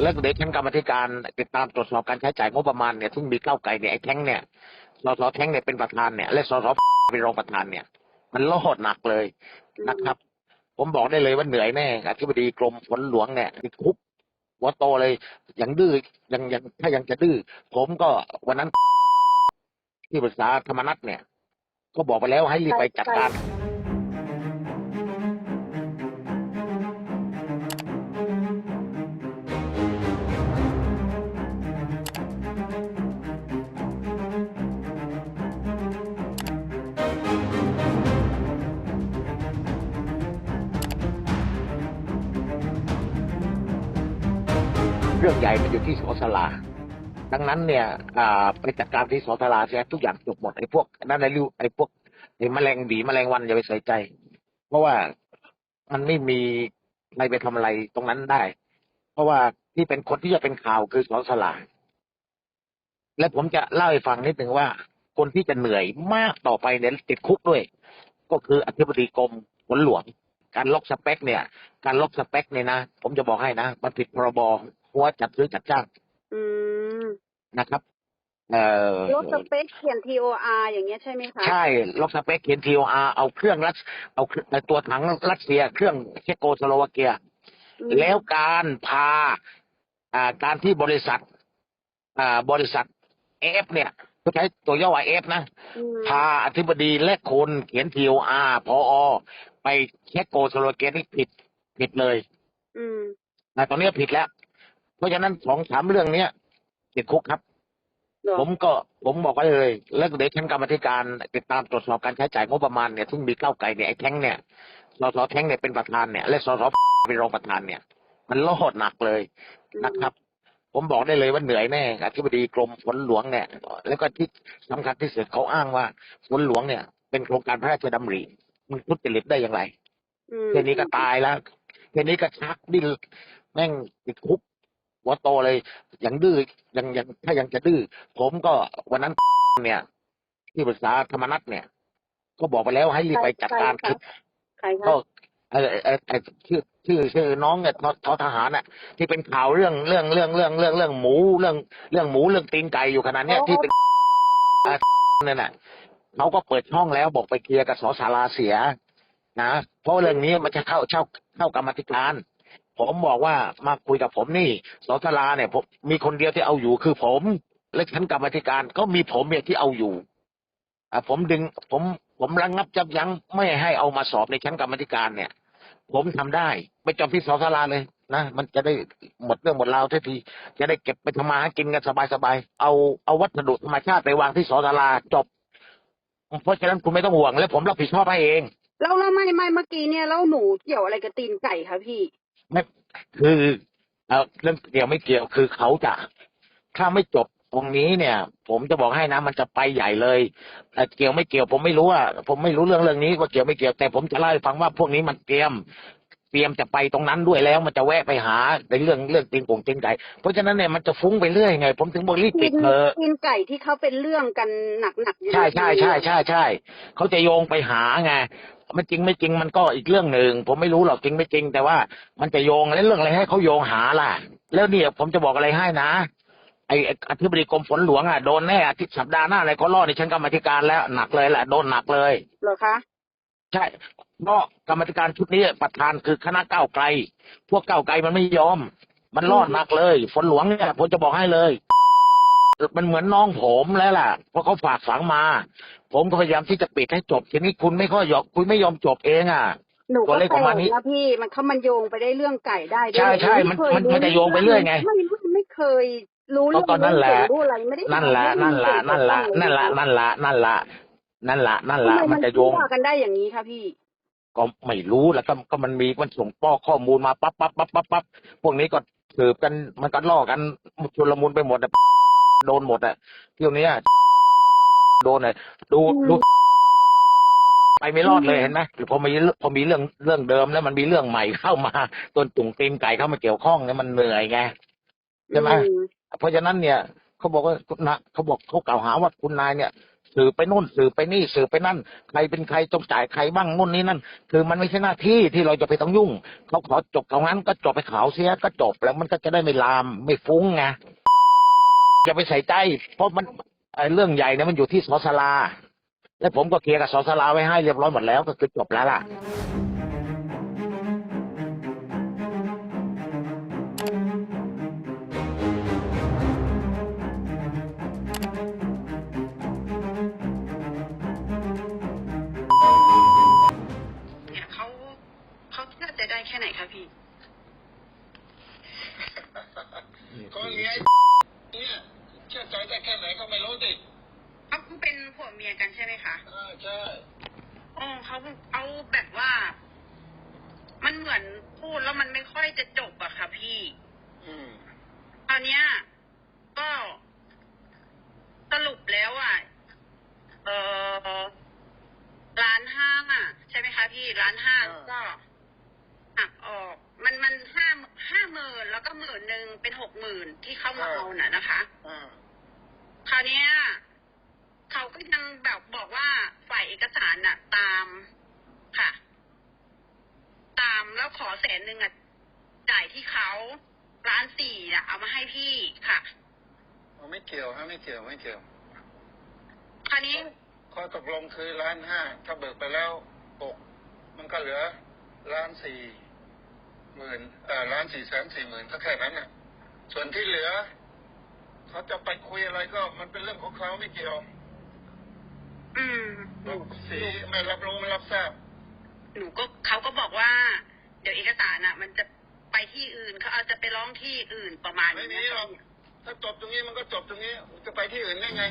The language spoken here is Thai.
แล้วเดี๋ยวชั้นกรรมธิการติดตามตรวจสอบการใช้จ่ายงบประมาณเนี่ยซึ่งมีเก้าไกลเนี่ยไอ้แท้งเนี่ยสสแท้งเนี่ยเป็นประธานเนี่ยและสสเป็นรองประธานเนี่ย มันโลดหนักเลยนะครับ ผมบอกได้เลยว่าเหนื่อยแน่อธิบดีกรมฝนหลวงเนี่ยติดคุกหัวโตเลยยังดื้อยังยังถ้ายังจะดื้อผมก็วันนั้นที่ปรึกษาธรรมนัตเนี่ย ก็บอกไปแล้วให้รีบไปจัดการ รื่องใหญ่มันอยู่ที่สอสลา ดังนั้นเนี่ยไปจัดการที่สอสลาเสียทุกอย่างจบหมดไอ้พวกนั่นไอ้ริ้วไอ้พวกไอ้แมลงบีแมลงวันอย่าไปใส่ใจ เพราะว่ามันไม่มีใครไปทำอะไรตรงนั้นได้ เพราะว่าที่เป็นคนที่จะเป็นข่าวคือสอสลา และผมจะเล่าให้ฟังนิดหนึ่งว่า คนที่จะเหนื่อยมากต่อไปเนี่ยติดคุกด้วย ก็คืออธิบดีกรมฝนหลวงการล็อกสเปคเนี่ย การล็อกสเปคเนี่ยนะ ผมจะบอกให้นะ มันผิดพรบ หัวจัดซื้อจัดจ้างอืมนะครับ เอ่อลดสเปคเขียน TOR อย่างเงี้ยใช่ไหมคะ ใช่ล็อกสเปคเขียน TOR เอาเครื่องรัสเอาเครื่องตัวถังรัสเซีย เครื่องเชโกสโลวาเกียอืมแล้วการพาอ่าการที่บริษัท อ่าบริษัทเอฟเนี่ยเขาใช้ตัวย่อว่าเอฟนะอืมพาอธิบดีและคนเขียน TOR พอไปเช็กโกสโลวาเกียนี่ผิดผิดเลยอืมนะตอนนี้ผิดแล้ว เพราะฉะนั้นสองสามเรื่องเนี้ยติดคุกครับเหรอผมก็ผมบอกไว้เลยแล้วเดี๋ยวชั้นกรรมาธิการ ติดตามตรวจสอบการใช้จ่ายงบประมาณเนี่ยซึ่งมีก้าวไกลเนี่ยไอ้แท้งเนี่ยสสแท้งเนี่ยเป็นประธานเนี่ยและสสเป็นรองประธานเนี่ย มันโลดหนักเลยนะครับ ผมบอกได้เลยว่าเหนื่อยแน่อธิบดีกรมฝนหลวงเนี่ย แล้วก็ที่สำคัญที่สุดเขาอ้างว่าฝนหลวงเนี่ย เป็นโครงการพระราชดำริมันทุจริตได้อย่างไรอืมแค่นี้ก็ตายแล้วแค่นี้ก็ชักดิ้นแม่งติดคุก หัวโตเลยยังดื้อยังยังถ้ายังจะดื้อผมก็วันนั้นเนี่ย ที่ปรึกษาธรรมนัตเนี่ย ก็บอกไปแล้วให้รีบไปจัดการใครคะใครก็คะเออเออเออชื่อชื่อชื่อน้องเนี่ยทททหารน่ะ ที่เป็นข่าวเรื่องเรื่องเรื่องเรื่องเรื่องเรื่องหมูเรื่องเรื่องหมูเรื่องตีนไก่อยู่ขนาดเนี้ยที่เป็นอ่านั่นน่ะเขาก็เปิดช่องแล้วบอกไปเคลียร์กับสสาราเสียนะเพราะเรื่องนี้มันจะเข้าเข้าเข้ากรรมาธิการ ผมบอกว่ามาคุยกับผมนี่สสลาเนี่ยผมมีคนเดียวที่เอาอยู่คือผม และชั้นกรรมธิการก็มีผมเนี่ยที่เอาอยู่อะผมดึงผมผมระงงับจับยั้งไม่ให้เอามาสอบในชั้นกรรมธิการเนี่ย ผมทำได้ไปจบที่สสลาเลยนะมันจะได้หมดเรื่องหมดราวทันที จะได้เก็บไปทำมาหากินกันสบายๆเอาเอาวัสดุธรรมชาติไปวางที่สสลาจบ เพราะฉะนั้นคุณไม่ต้องห่วง และผมรับผิดชอบให้เองแล้วแล้วไม่ไม่เมื่อกี้เนี่ยแล้วหนูเกี่ยวอะไรกับตีนไก่คะพี่ ไม่คือเอ่อเรื่องเกี่ยวไม่เกี่ยวคือเขาจะถ้าไม่จบตรงนี้เนี่ย ผมจะบอกให้นะมันจะไปใหญ่เลยเอ่อเกี่ยวไม่เกี่ยวผมไม่รู้ว่าผมไม่รู้เรื่องเรื่องนี้ว่าเกี่ยวไม่เกี่ยวแต่ผมจะเล่าให้ฟังว่าพวกนี้มันเตรียม เตรียมจะไปตรงนั้นด้วยแล้ว มันจะแวะไปหาในเรื่องเรื่องตีนกงตีนไก่เพราะฉะนั้นเนี่ยมันจะฟุ้งไปเรื่อยไง ผมถึงบอกรีบตีปิดนเถอะตีนไก่ที่เขาเป็นเรื่องกันหนักๆอยู่ใช่ใช่ใช่ใช่ใช่เขาจะโยงไปหาไง มันจริงไม่จริงมันก็อีกเรื่องหนึ่งผมไม่รู้หรอกจริงไม่จริง แต่ว่ามันจะโยงแล้วเรื่องอะไรให้เขาโยงหาล่ะ แล้วเนี่ยผมจะบอกอะไรให้นะไอ้ไอ้อธิบดีกรมฝนหลวงอะโดนแน่อาทิตย์สัปดาห์หน้าอะไรเขาล่อในชั้นกรรมาธิการแล้วหนักเลยแหละโดนหนักเลยเหรอคะใช่เพราะกรรมาธิการชุดนี้ประธานคือคณะก้าวไกล พวกก้าวไกลมันไม่ยอม มันรอดหนักเลย ฝนหลวงเนี่ยผมจะบอกให้เลยมันเหมือนน้องผมแล้วล่ะเพราะเขาฝากฝังมา ผมก็พยายามที่จะปิดให้จบ ทีนี้คุณไม่ค่อยยอมคุณไม่ยอมจบเองอะ หนูตัวก็เลขแปประลมาณนี้กนะพี่มันเขามันโยงไปได้เรื่องไก่ได้ด้วยใช่ใช่มันไเคมันรู้มันจะโยงไปเรื่อยไงไม่ไม่ไม่เคยรู้เรื่องก็นั่นแหละ รู้อะไรไม่ได้นั่นแหละนั่นแหละนั่นแหละนั่นแหละนั่นแหละนั่นแหละนั่นแหละนั่นแหละทำไมมันจะโยงว่ากันได้อย่างนี้คะพี่ ก็ไม่รู้แล้วก็ก็มันมีมันส่งป้อข้อมูลมาปั๊บปั๊บปั๊บปั๊บปั๊บพวกนี้ก็สืบกันมันก็ล่อกันชุลมุนไปหมดอะโดนหมดอะเที่ยวเนี้ย โดนเลยดูอืมดูไปไม่รอดเลยอืมเห็นไหมพอมีเรื่องพอมีเรื่องเรื่องเดิมแล้วมันมีเรื่องใหม่เข้ามาต้นตุ่งตีนไก่เข้ามาเกี่ยวข้องเนี่ยมันเหนื่อยไงใช่ไหมอืเพราะฉะนั้นเนี่ยเขาบอกว่าคุณนะเขาบอกเขากล่าวหาว่าคุณนายเนี่ยสืบไปนู่นสืบไปนี่สืบไปนั่น ใครเป็นใครต้องจ่ายใครบ้างนู่นนี่นั่น คือมันไม่ใช่หน้าที่ที่เราจะไปต้องยุ่ง เขาขอจบตรงนั้นก็จบไปขาวเสียก็จบแล้วมันก็จะได้ไม่ลามไม่ฟุ้งไงอย่าไปใส่ใจ เพราะมัน ไอ้เรื่องใหญ่เนี่ยมันอยู่ที่สสลา และผมก็เคลียร์กับสสลาไว้ให้เรียบร้อยหมดแล้วก็คือจบแล้วล่ะ ผัวเมียกันใช่ไหมคะอ่าใช่อ๋อเขาเอาแบบว่า มันเหมือนพูดแล้วมันไม่ค่อยจะจบอะค่ะพี่ อืมตอนเนี้ยก็สรุปแล้วอะเออร้านห้าใช่ไหมคะพี่ร้านห้าก็หักออก มันมันห้าห้าหมื่นแล้วก็หมื่นหนึ่งเป็นหกหมื่นที่เข้ามาเอาน่ะนะคะอ่าคราวเนี้ย เขาก็ยังแบบบอกว่าฝ่ายเอกสารน่ะ ตามค่ะ ตามแล้วขอแสนหนึ่งอะจ่ายที่เขาร้านสี่อะ เอามาให้พี่ค่ะเอาไม่เกี่ยวฮะไม่เกี่ยวไม่เกี่ยวคราวนี้ข้อตกลงคือล้านห้าถ้าเบิกไปแล้วหกมันก็เหลือล้านสี่หมื่นเอ่อล้านสี่แสนสี่หมื่นก็แค่นั้นน่ะ ส่วนที่เหลือ เขาจะไปคุยอะไรก็มันเป็นเรื่องของเขาไม่เกี่ยว อืมหนูสีไม่รับรู้ไม่รับทราบ หนูก็เขาก็บอกว่า เดี๋ยวเอกสารอะ มันจะไปที่อื่นเขาเอาจะไปร้องที่อื่นประมาณไม่นี้มีหรอกถ้าจบตรงนี้มันก็จบตรงนี้จะไปที่อื่นได้ไง